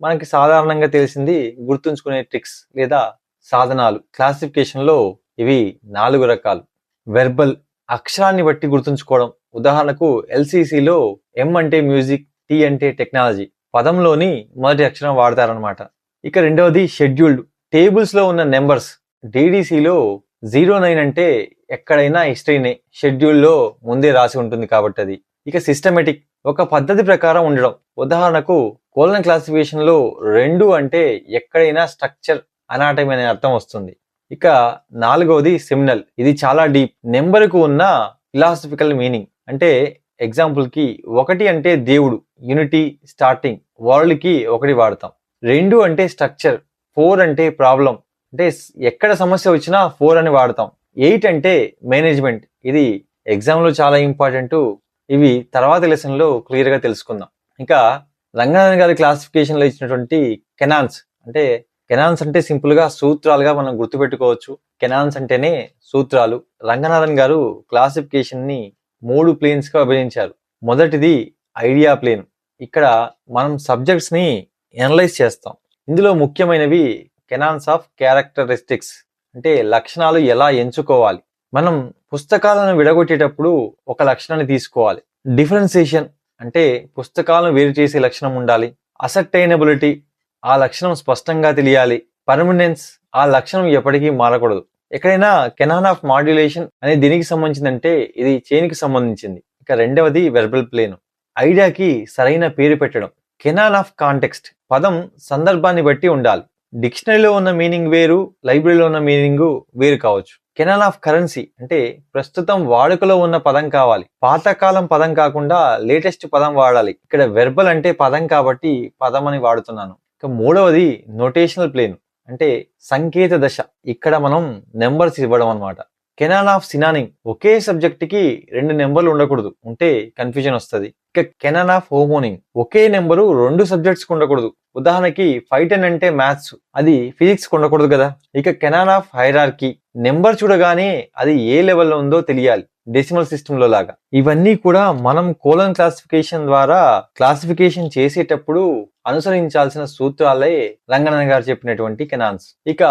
మనకి సాధారణంగా తెలిసింది గుర్తుంచుకునే ట్రిక్స్ లేదా సాధనాలు. క్లాసిఫికేషన్లో ఇవి నాలుగు రకాలు. వెర్బల్ అక్షరాన్ని బట్టి గుర్తుంచుకోవడం. ఉదాహరణకు ఎల్సిసిలో ఎం అంటే మ్యూజిక్ టి అంటే టెక్నాలజీ పదంలోని మొదటి అక్షరం వాడతారనమాట ఇక రెండవది షెడ్యూల్డ్ టేబుల్స్లో ఉన్న నెంబర్స్ డీడీసీలో జీరో నైన్ అంటే ఎక్కడైనా హిస్టరీనే షెడ్యూల్లో ముందే రాసి ఉంటుంది కాబట్టి అది. ఇక సిస్టమేటిక్ ఒక పద్ధతి ప్రకారం ఉండడం. ఉదాహరణకు కోలన్ క్లాసిఫికేషన్లో రెండు అంటే ఎక్కడైనా స్ట్రక్చర్ అనాటమీ అనే అర్థం వస్తుంది. ఇక నాలుగవది సెమినల్. ఇది చాలా డీప్. నెంబర్కు ఉన్న ఫిలాసఫికల్ మీనింగ్. అంటే ఎగ్జాంపుల్కి ఒకటి అంటే దేవుడు యూనిటీ స్టార్టింగ్ వరల్డ్కి ఒకటి వాడతాం. రెండు అంటే స్ట్రక్చర్ ఫోర్ అంటే ప్రాబ్లం అంటే ఎక్కడ సమస్య వచ్చినా ఫోర్ అని వాడతాం. ఎయిట్ అంటే మేనేజ్మెంట్. ఇది ఎగ్జామ్లో చాలా ఇంపార్టెంట్. ఇవి తర్వాత లెసన్లో క్లియర్గా క్లియర్గా తెలుసుకుందాం. ఇంకా రంగనాథన్ గారి క్లాసిఫికేషన్లో ఇచ్చినటువంటి కెనాన్స్ అంటే కెనాన్స్ అంటే సింపుల్గా సూత్రాలుగా మనం గుర్తుపెట్టుకోవచ్చు. కెనాన్స్ అంటేనే సూత్రాలు. రంగనాథన్ గారు క్లాసిఫికేషన్ని మూడు ప్లేన్స్గా విభజించారు. మొదటిది ఐడియా ప్లేన్ ఇక్కడ మనం సబ్జెక్ట్స్ని ఎనలైజ్ చేస్తాం. ఇందులో ముఖ్యమైనవి కెనాన్స్ ఆఫ్ క్యారెక్టరిస్టిక్స్ అంటే లక్షణాలు ఎలా ఎంచుకోవాలి. మనం పుస్తకాలను విడగొట్టేటప్పుడు ఒక లక్షణాన్ని తీసుకోవాలి. డిఫరెన్సియేషన్ అంటే పుస్తకాలను వేరు చేసే లక్షణం ఉండాలి. అసర్టైనబిలిటీ ఆ లక్షణం స్పష్టంగా తెలియాలి. పర్మనెన్స్ ఆ లక్షణం ఎప్పటికీ మారకూడదు. ఎక్కడైనా కెనాన్ ఆఫ్ మాడ్యులేషన్ అనేది దీనికి సంబంధించిందంటే ఇది చేనికి సంబంధించింది. ఇక రెండవది వెర్బల్ ప్లేన్. ఐడియాకి సరైన పేరు పెట్టడం. కెనాన్ ఆఫ్ కాంటెక్స్ట్ పదం సందర్భాన్ని బట్టి ఉండాలి. డిక్షనరీలో ఉన్న మీనింగ్ వేరు లైబ్రరీలో ఉన్న మీనింగ్ వేరు కావచ్చు. కెనాన్ ఆఫ్ కరెన్సీ అంటే ప్రస్తుతం వాడుకలో ఉన్న పదం కావాలి. పాతకాలం పదం కాకుండా లేటెస్ట్ పదం వాడాలి. ఇక్కడ వెర్బల్ అంటే పదం కాబట్టి పదం అని వాడుతున్నాను. ఇక మూడవది నోటేషనల్ ప్లేన్ అంటే సంకేత దశ. ఇక్కడ మనం నెంబర్స్ ఇవ్వడం అనమాట కెనాన్ ఆఫ్ సినానింగ్ ఒకే సబ్జెక్ట్కి రెండు నెంబర్లు ఉండకూడదు. ఉంటే కన్ఫ్యూజన్ వస్తుంది. ఇక కెనాన్ ఆఫ్ హోమోనింగ్ ఒకే నెంబరు రెండు సబ్జెక్ట్స్ ఉండకూడదు. ఉదాహరణకి ఫైవ్ టెన్ అంటే మ్యాథ్స్ అది ఫిజిక్స్ ఉండకూడదు కదా. ఇక కెనాన్ ఆఫ్ హైరార్కీ నెంబర్ చూడగానే అది ఏ లెవెల్లో ఉందో తెలియాలి డెసిమల్ సిస్టమ్లో లాగా. ఇవన్నీ కూడా మనం కోలన్ క్లాసిఫికేషన్ ద్వారా క్లాసిఫికేషన్ చేసేటప్పుడు అనుసరించాల్సిన సూత్రాలే రంగనాథన్ గారు చెప్పినటువంటి కెనాన్స్. ఇక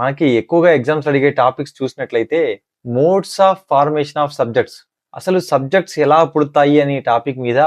మనకి ఎక్కువగా ఎగ్జామ్స్ అడిగే టాపిక్స్ చూసినట్లయితే modes of formation of subjects. అసలు సబ్జెక్ట్స్ ఎలా పుడతాయి అనే టాపిక్ మీద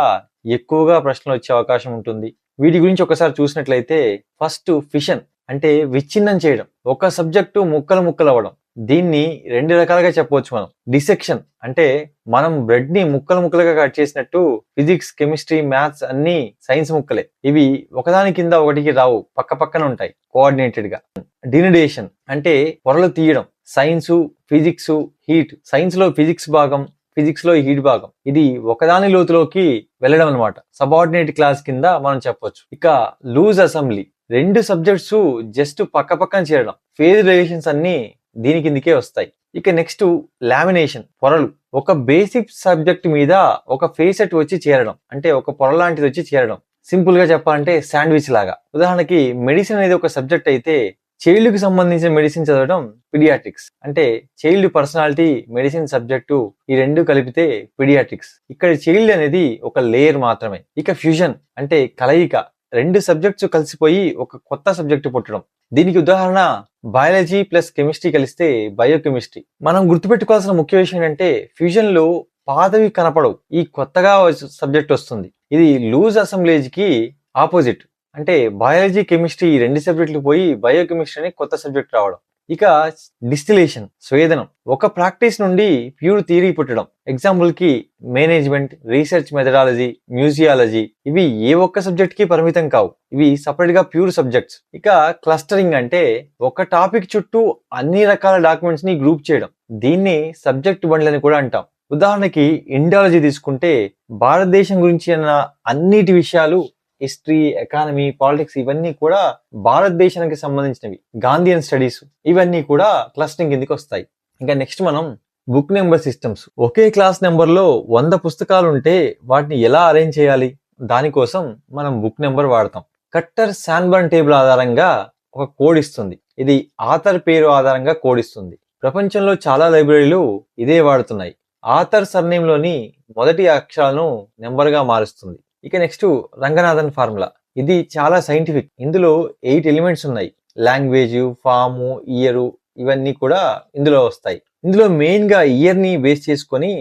ఎక్కువగా ప్రశ్నలు వచ్చే అవకాశం ఉంటుంది. వీటి గురించి ఒకసారి చూసినట్లయితే ఫస్ట్ ఫిషన్ అంటే విచ్ఛిన్నం చేయడం ఒక సబ్జెక్టు ముక్కలు ముక్కలు అవ్వడం. దీన్ని రెండు రకాలుగా చెప్పవచ్చు మనం. డిసెక్షన్ అంటే మనం బ్రెడ్ని ముక్కలు ముక్కలుగా కట్ చేసినట్టు ఫిజిక్స్ కెమిస్ట్రీ మ్యాథ్స్ అన్ని సైన్స్ ముక్కలే. ఇవి ఒకదాని కింద ఒకటికి రావు పక్క పక్కన ఉంటాయి కోఆర్డినేటెడ్గా. డినిడేషన్ అంటే పొరలు తీయడం సైన్సు ఫిజిక్స్ హీట్ సైన్స్లో ఫిజిక్స్ భాగం ఫిజిక్స్లో హీట్ భాగం. ఇది ఒకదాని లోతులోకి వెళ్ళడం అనమాట సబార్డినేట్ క్లాస్ కింద మనం చెప్పొచ్చు. ఇక లూజ్ అసెంబ్లీ. రెండు సబ్జెక్ట్స్ జస్ట్ పక్క పక్కన చేరడం. ఫేజ్ రిలేషన్స్ అన్ని దీని కిందికే వస్తాయి. ఇక నెక్స్ట్ లామినేషన్. పొరలు. ఒక బేసిక్ సబ్జెక్ట్ మీద ఒక ఫేసెట్ వచ్చి చేరడం. అంటే ఒక పొర లాంటిది వచ్చి చేరడం. సింపుల్గా చెప్పాలంటే శాండ్విచ్ లాగా. ఉదాహరణకి మెడిసిన్ అనేది ఒక సబ్జెక్ట్ అయితే చైల్డ్కి సంబంధించిన మెడిసిన్ చదవడం పిడియాట్రిక్స్ అంటే చైల్డ్ పర్సనాలిటీ మెడిసిన్ సబ్జెక్టు ఈ రెండు కలిపితే పిడియాట్రిక్స్ ఇక్కడ చైల్డ్ అనేది ఒక లేయర్ మాత్రమే. ఇక ఫ్యూజన్ అంటే కలయిక. రెండు సబ్జెక్ట్స్ కలిసిపోయి ఒక కొత్త సబ్జెక్ట్ పుట్టడం. దీనికి ఉదాహరణ బయాలజీ ప్లస్ కెమిస్ట్రీ కలిస్తే బయోకెమిస్ట్రీ మనం గుర్తుపెట్టుకోవాల్సిన ముఖ్య విషయం ఏంటంటే ఫ్యూజన్లో పాతవి కనపడవు. ఈ కొత్తగా సబ్జెక్ట్ వస్తుంది. ఇది లూజ్ అసెంబ్లేజ్కి ఆపోజిట్ అంటే బయాలజీ కెమిస్ట్రీ ఈ రెండు సబ్జెక్టులు పోయి బయోకెమిస్ట్రీ అని కొత్త సబ్జెక్ట్ రావడం. ఇక డిస్టిలేషన్ స్వేదనం. ఒక ప్రాక్టీస్ నుండి ప్యూర్ థియరీ పుట్టడం. ఎగ్జాంపుల్కి మేనేజ్మెంట్ రీసెర్చ్ మెథడాలజీ మ్యూజియాలజీ ఇవి ఏ ఒక్క సబ్జెక్ట్కి పరిమితం కావు. ఇవి సపరేట్గా ప్యూర్ సబ్జెక్ట్స్ ఇక క్లస్టరింగ్ అంటే ఒక టాపిక్ చుట్టూ అన్ని రకాల డాక్యుమెంట్స్ని గ్రూప్ చేయడం. దీన్ని సబ్జెక్ట్ బండ్లు అని కూడా అంటాం. ఉదాహరణకి ఇండియాలజీ తీసుకుంటే భారతదేశం గురించి అన్న అన్నిటి విషయాలు హిస్టరీ ఎకానమీ పాలిటిక్స్ ఇవన్నీ కూడా భారతదేశానికి సంబంధించినవి. గాంధీయన్ స్టడీస్ ఇవన్నీ కూడా క్లస్టరింగ్ కిందకి వస్తాయి. ఇంకా నెక్స్ట్ మనం బుక్ నెంబర్ సిస్టమ్స్ ఒకే క్లాస్ నెంబర్లో వంద పుస్తకాలు ఉంటే వాటిని ఎలా అరేంజ్ చేయాలి? దానికోసం మనం బుక్ నెంబర్ వాడతాం. కట్టర్ శాన్బర్న్ టేబుల్ ఆధారంగా ఒక కోడ్ ఇస్తుంది. ఇది ఆథర్ పేరు ఆధారంగా కోడ్ ఇస్తుంది. ప్రపంచంలో చాలా లైబ్రరీలు ఇదే వాడుతున్నాయి. ఆథర్ సర్నేమ్లోని మొదటి అక్షరాలను నెంబర్గా మారుస్తుంది. ఇక నెక్స్ట్ రంగనాథన్ ఫార్ములా. ఇది చాలా సైంటిఫిక్. ఇందులో ఎయిట్ ఎలిమెంట్స్ ఉన్నాయి. లాంగ్వేజ్ ఫాము ఇయరు ఇవన్నీ కూడా ఇందులో వస్తాయి. ఇందులో మెయిన్గా ఇయర్ని బేస్ చేసుకొని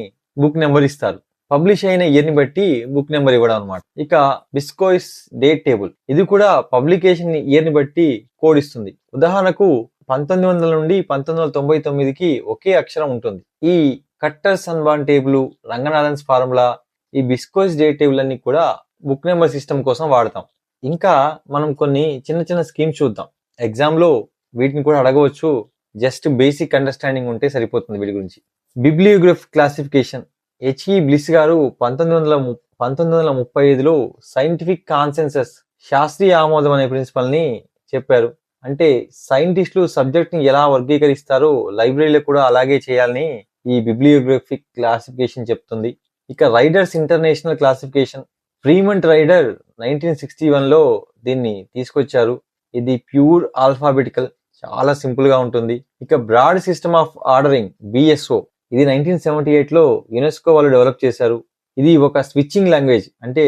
బుక్ నెంబర్ ఇస్తారు. పబ్లిష్ అయిన ఇయర్ని బట్టి బుక్ నెంబర్ ఇవ్వడం అనమాట ఇక బిస్కోయిస్ డేట్ టేబుల్. ఇది కూడా పబ్లికేషన్ ఇయర్ని బట్టి కోడ్ ఇస్తుంది. ఉదాహరణకు పంతొమ్మిది వందల నుండి పంతొమ్మిది వందల తొంభై తొమ్మిదికి ఒకే అక్షరం ఉంటుంది. ఈ cutter sanborn table Ranganathan's formula ఈ బిస్కోస్ డేటివ్లన్నీ కూడా బుక్ నెంబర్ సిస్టమ్ కోసం వాడతాం. ఇంకా మనం కొన్ని చిన్న చిన్న స్కీమ్స్ చూద్దాం. ఎగ్జామ్లో వీటిని కూడా అడగవచ్చు. జస్ట్ బేసిక్ అండర్స్టాండింగ్ ఉంటే సరిపోతుంది వీటి గురించి. బిబ్లియోగ్రఫ్ క్లాసిఫికేషన్ హెచ్ఈ బ్లిస్ గారు పంతొమ్మిది వందల పంతొమ్మిది వందల ముప్పై ఐదులో సైంటిఫిక్ కాన్సెన్సస్ శాస్త్రీయ ఆమోదం అనే ప్రిన్సిపల్ని చెప్పారు. అంటే సైంటిస్టులు సబ్జెక్ట్ని ఎలా వర్గీకరిస్తారో లైబ్రరీలో కూడా అలాగే చేయాలని ఈ బిబ్లియోగ్రఫిక్ క్లాసిఫికేషన్ చెప్తుంది. ఇక Rider's international classification. Fremont Rider nineteen sixty వన్లో దీన్ని తీసుకొచ్చారు. ఇది ప్యూర్ ఆల్ఫాబెటికల్ చాలా సింపుల్గా ఉంటుంది. ఇక broad system of ordering BSO ఇది నైన్టీన్ సెవెంటీ ఎయిట్లో యునెస్కో వాళ్ళు డెవలప్ చేశారు. ఇది ఒక స్విచ్చింగ్ లాంగ్వేజ్ అంటే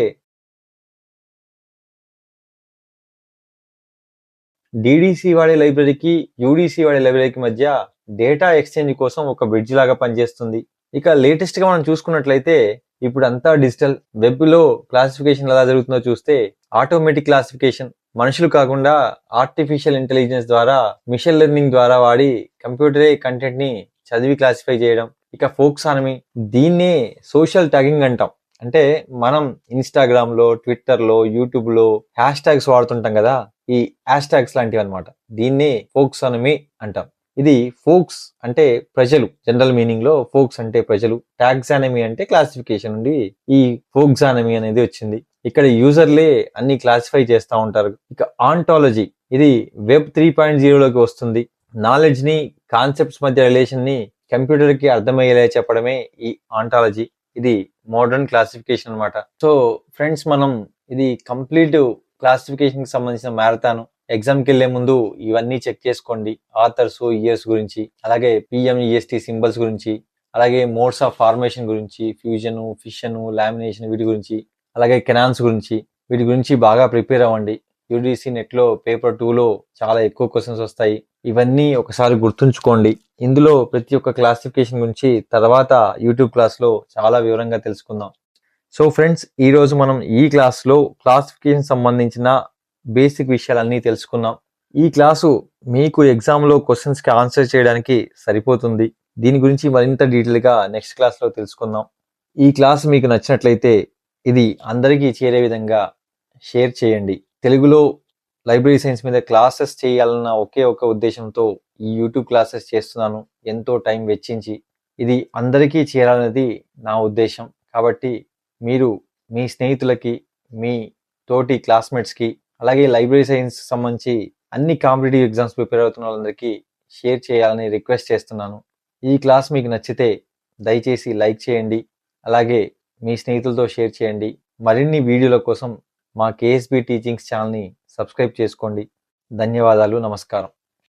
డిడిసి వాడే లైబ్రరీకి యూడిసి వాడే లైబ్రరీకి మధ్య డేటా ఎక్స్చేంజ్ కోసం ఒక బ్రిడ్జ్ లాగా పనిచేస్తుంది. ఇక లేటెస్ట్గా మనం చూసుకున్నట్లయితే ఇప్పుడు అంతా డిజిటల్ వెబ్లో క్లాసిఫికేషన్ ఎలా జరుగుతుందో చూస్తే ఆటోమేటిక్ క్లాసిఫికేషన్ మనుషులు కాకుండా ఆర్టిఫిషియల్ ఇంటెలిజెన్స్ ద్వారా మిషన్ లెర్నింగ్ ద్వారా వాడి కంప్యూటరే కంటెంట్ని చదివి క్లాసిఫై చేయడం ఇక ఫోక్సానమీ దీన్నే సోషల్ ట్యాగింగ్ అంటాం. అంటే మనం ఇన్స్టాగ్రామ్లో ట్విట్టర్లో యూట్యూబ్లో హ్యాష్ ట్యాగ్స్ వాడుతుంటాం కదా ఈ హ్యాష్ ట్యాగ్స్ లాంటివి అనమాట దీన్నే ఫోక్సానమీ అంటాం. ఇది ఫోక్స్ అంటే ప్రజలు జనరల్ మీనింగ్లో ఫోక్స్ అంటే ప్రజలు. టాక్సానమీ అంటే క్లాసిఫికేషన్ నుండి ఈ ఫోక్సానమీ అనేది వచ్చింది. ఇక్కడ యూజర్లే అన్ని క్లాసిఫై చేస్తూ ఉంటారు. ఇక ఆంటాలజీ ఇది వెబ్ త్రీ పాయింట్ జీరోలోకి వస్తుంది. నాలెడ్జ్ని కాన్సెప్ట్స్ మధ్య రిలేషన్ని కంప్యూటర్కి అర్థమయ్యేలా చెప్పడమే ఈ ఆంటాలజీ. ఇది మోడర్న్ క్లాసిఫికేషన్ అన్నమాట. సో ఫ్రెండ్స్ మనం ఇది కంప్లీట్ క్లాసిఫికేషన్కి సంబంధించిన మ్యారథాన్. ఎగ్జామ్కి వెళ్ళే ముందు ఇవన్నీ చెక్ చేసుకోండి. ఆథర్స్ ఇయర్స్ గురించి అలాగే పిఎంఈఎస్టీ సింబల్స్ గురించి అలాగే మోడ్స్ ఆఫ్ ఫార్మేషన్ గురించి ఫ్యూజన్ ఫిషన్ లామినేషన్ వీటి గురించి అలాగే కెనాన్స్ గురించి వీటి గురించి బాగా ప్రిపేర్ అవ్వండి. యూడిసి నెట్లో పేపర్ టూలో చాలా ఎక్కువ క్వశ్చన్స్ వస్తాయి. ఇవన్నీ ఒకసారి గుర్తుంచుకోండి. ఇందులో ప్రతి ఒక్క క్లాసిఫికేషన్ గురించి తర్వాత యూట్యూబ్ క్లాస్లో చాలా వివరంగా తెలుసుకుందాం. సో ఫ్రెండ్స్ ఈరోజు మనం ఈ క్లాస్లో క్లాసిఫికేషన్ సంబంధించిన బేసిక్ విషయాలన్నీ తెలుసుకున్నాం. ఈ క్లాసు మీకు ఎగ్జామ్లో క్వశ్చన్స్కి ఆన్సర్ చేయడానికి సరిపోతుంది. దీని గురించి మరింత డీటెయిల్గా నెక్స్ట్ క్లాస్లో తెలుసుకుందాం. ఈ క్లాస్ మీకు నచ్చినట్లయితే ఇది అందరికీ చేరే విధంగా షేర్ చేయండి. తెలుగులో లైబ్రరీ సైన్స్ మీద క్లాసెస్ చేయాలన్న ఒకే ఒక ఉద్దేశంతో ఈ యూట్యూబ్ క్లాసెస్ చేస్తున్నాను. ఎంతో టైం వెచ్చించి ఇది అందరికీ చేరాలనేది నా ఉద్దేశం. కాబట్టి మీరు మీ స్నేహితులకి మీ తోటి క్లాస్మేట్స్కి అలాగే లైబ్రరీ సైన్స్ సంబంధించి అన్ని కాంపిటేటివ్ ఎగ్జామ్స్ ప్రిపేర్ అవుతున్న వాళ్ళందరికీ షేర్ చేయాలని రిక్వెస్ట్ చేస్తున్నాను. ఈ క్లాస్ మీకు నచ్చితే దయచేసి లైక్ చేయండి అలాగే మీ స్నేహితులతో షేర్ చేయండి. మరిన్ని వీడియోల కోసం మా కేఎస్బి టీచింగ్స్ ఛానల్ని సబ్స్క్రైబ్ చేసుకోండి. ధన్యవాదాలు నమస్కారం.